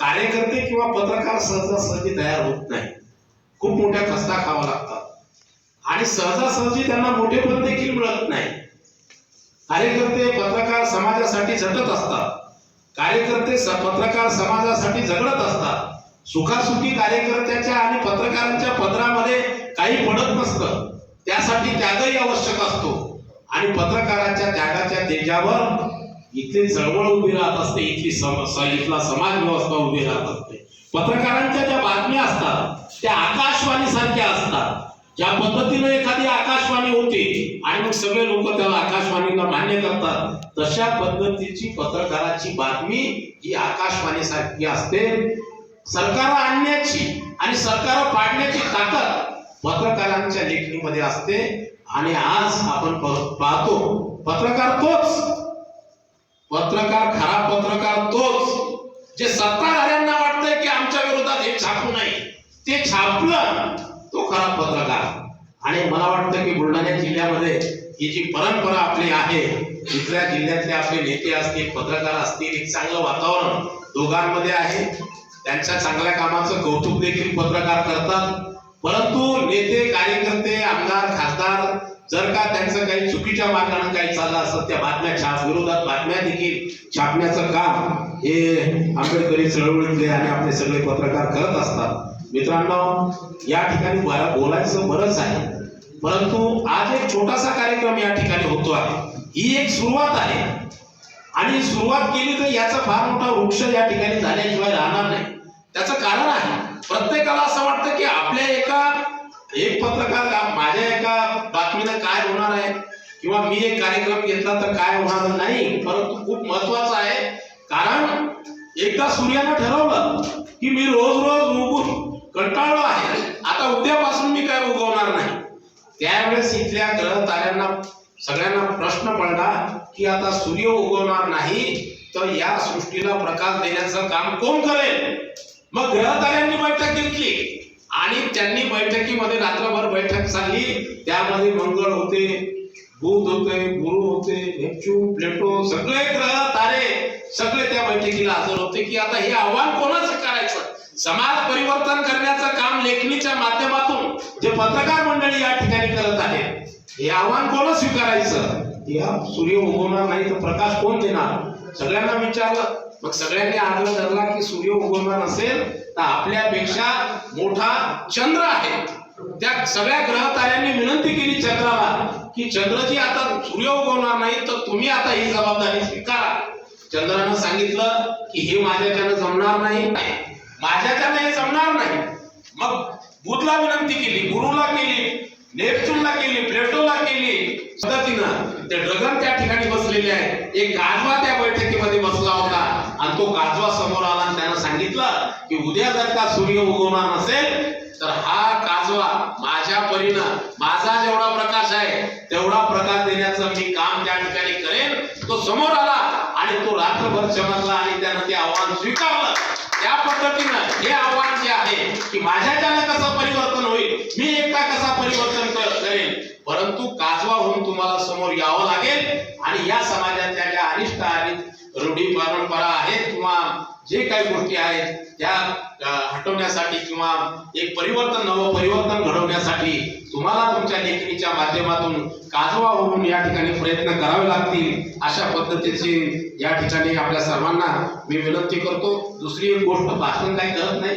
कार्यकर्ते किंवा पत्रकार सहजासहजी तयार होत नाही. खूप मोठ्या खस्ता खावा लागतात. आणि सहजासहजी त्यांना मोठे पद देखील मिळत नाही. कार्यकर्ते पत्रकार समाजासाठी झटत असतात. कार्यकर्ते स- पत्रकार समाजासाठी झगडत असतात. सुखासुखी कार्यकर्त्याच्या आणि पत्रकारांच्या पदरामध्ये काही पडत नसतं. त्यासाठी त्यागही आवश्यक असतो. आणि पत्रकाराच्या त्यागाच्या तेजावर इथली चळवळ उभी राहत असते इथली इथला समाज व्यवस्था उभी राहत असते. पत्रकारांच्या ज्या बातम्या असतात त्या आकाशवाणी सारख्या असतात. ज्या पद्धतीने एखादी आकाशवाणी होती आणि मग सगळे लोक त्याला आकाशवाणीला मान्य करतात तशा पद्धतीची पत्रकाराची बातमी ही आकाशवाणी सारखी असते. सरकार आणण्याची आणि सरकार पाडण्याची ताकद पत्रकारांच्या लेखणीमध्ये असते. आणि आज आपण पाहतो पत्रकार तोच. पत्रकार खरा पत्रकार तोच. जे सत्ताधाऱ्यांना वाटतंय की आमच्या विरोधात हे छापू नाही ते छापलं तो खरा पत्रकार. आणि मला वाटतं की बुलढाणा जिल्ह्यामध्ये ही जी परंपरा आपली आहे दुसऱ्या जिल्ह्यातले आपले नेते असतील पत्रकार असतील एक चांगलं वातावरण दोघांमध्ये आहे. त्यांच्या चांगल्या कामाचं कौतुक देखील पत्रकार करतात. परंतु नेते कार्यकर्ते आमदार खासदार जर का त्यांचं काही चुकीच्या मार्गाने काही चाललं असतं त्या बातम्या छाप विरोधात बातम्या देखील छापण्याचं काम हे आंबेडकरी चळवळीतले आणि आपले सगळे पत्रकार करत असतात. मित्रांनो या ठिकाणी बोलायचं बरंच आहे परंतु आज एक छोटासा कार्यक्रम या ठिकाणी होतो आहे. ही एक सुरुवात आहे. आणि सुरुवात केली तर याचा फार मोठा वृक्ष या ठिकाणी झाल्याशिवाय राहणार नाही. त्याचं कारण आहे होणार आहे? किंवा मी एक कार्यक्रम घेतला तर काय होणार नाही? परंतु खूप महत्वाचं आहे. कारण एकदा सूर्यानं ठरवलं की मी रोज रोज उगून कंटाळलो आहे. आता उद्यापासून मी काय उगवणार नाही? त्यावेळेस इथल्या ग्रह ताऱ्यांना सगळ्यांना प्रश्न पडला की आता सूर्य उगवणार नाही तर या सृष्टीला प्रकाश देण्याचं काम कोण करेल? मग ग्रह ताऱ्यांनी बैठक घेतली. आणि त्यांनी बैठकीमध्ये रात्रभर बैठक चालली. त्यामध्ये मंगळ होते बुध होते गुरु होते नेपच्यून प्लेटो सगळे ग्रह तारे सगळे त्या बैठकीला हजर होते की आता हे आव्हान कोणाचं करायचं? समाज परिवर्तन करण्याचं काम लेखणीच्या माध्यमातून जे पत्रकार मंडळी या ठिकाणी करत आहे हे आव्हान कोण स्वीकारायचं? या सूर्य उगवणार नाही तर प्रकाश कोण देणार? सगळ्यांना विचारलं. मग सगळ्यांनी आग्रह धरला की सूर्य उगवणार नसेल तर आपल्यापेक्षा मोठा चंद्र आहे. त्या सगळ्या ग्रह ताऱ्यांनी विनंती केली चंद्राला की चंद्रजी आता सूर्य उगवणार नाही तर तुम्ही आता ही जबाबदारी स्वीकारा. चंद्रानं सांगितलं की हे माझ्याच्यानं जमणार नाही माझ्याच्यानं हे जमणार नाही. मग बुधला विनंती केली गुरुला केली नेपच्यूनला केली प्लेटोला केली. पद्धतीनं ते ड्रगन त्या ठिकाणी बसलेले आहे एक गाजवा त्या बैठकीमध्ये बसला होता. आणि तो काजवा समोर आला आणि त्यानं सांगितलं की उद्या जर का सूर्य उगवणार नसेल तर हा काजवा माझ्या परीनं माझा जेवढा प्रकाश आहे तेवढा प्रकाश देण्याचं मी काम त्या ठिकाणी करेन. तो समोर आला आणि तो रात्रभर चमकला आणि त्यानं ते आव्हान स्वीकारलं. त्या पद्धतीनं हे आव्हान जे आहे की माझ्याच्यानं कसं परिवर्तन होईल मी एकटा कसा परिवर्तन करेन? परंतु काजवा होऊन तुम्हाला समोर यावं लागेल आणि या समाजाच्या ज्या अनिष्ट आणि रूढी परंपरा जे काही गोष्टी आहेत त्या हटवण्यासाठी किंवा एक परिवर्तन नवं परिवर्तन घडवण्यासाठी तुम्हाला तुमच्या लेखणीच्या माध्यमातून काजवा होऊन या ठिकाणी प्रयत्न करावे लागतील अशा पद्धतीची या ठिकाणी आपल्या सर्वांना मी विनंती करतो. दुसरी एक गोष्ट भाषण काही करत नाही.